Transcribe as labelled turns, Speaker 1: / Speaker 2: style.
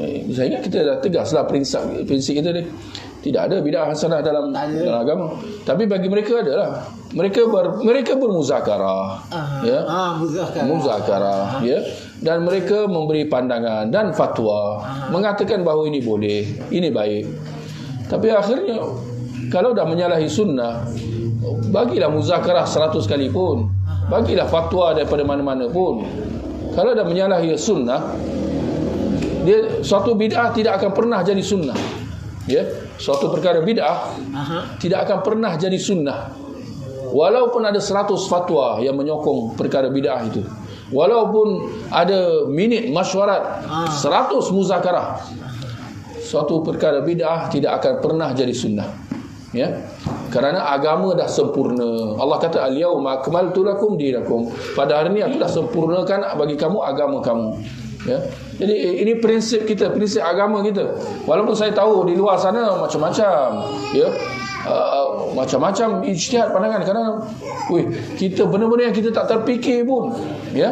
Speaker 1: Eh, Saya ingat kita dah tegaslah prinsip prinsip kita ni. Tidak ada bid'ah hasanah dalam,
Speaker 2: ada.
Speaker 1: dalam agama. Tapi bagi mereka adalah. Mereka ber, mereka bermuzakarah.
Speaker 2: Ah,
Speaker 1: Ya.
Speaker 2: ah, muzakarah.
Speaker 1: Muzakarah, ya. Dan mereka memberi pandangan dan fatwa mengatakan bahawa ini boleh, ini baik. Tapi akhirnya kalau dah menyalahi sunnah, bagilah muzakarah 100 kali pun. Bagilah fatwa daripada mana-mana pun. Kalau dah menyalahi sunnah, dia suatu bid'ah tidak akan pernah jadi sunnah. Ya, suatu perkara bid'ah
Speaker 2: Aha.
Speaker 1: tidak akan pernah jadi sunnah. Walaupun ada 100 fatwa yang menyokong perkara bid'ah itu. Walaupun ada minit masyarakat,
Speaker 2: Ah.
Speaker 1: 100 muzakarah. Suatu perkara bid'ah tidak akan pernah jadi sunnah. Ya. Kerana agama dah sempurna. Allah kata al-yauma akmaltu lakum dinakum. Pada hari ini aku dah sempurnakan bagi kamu agama kamu. Ya. Jadi ini prinsip kita, prinsip agama kita. Walaupun saya tahu di luar sana macam-macam, ya. Uh, macam-macam ijtihad pandangan kadang weh kita benar-benar yang kita tak terfikir pun ya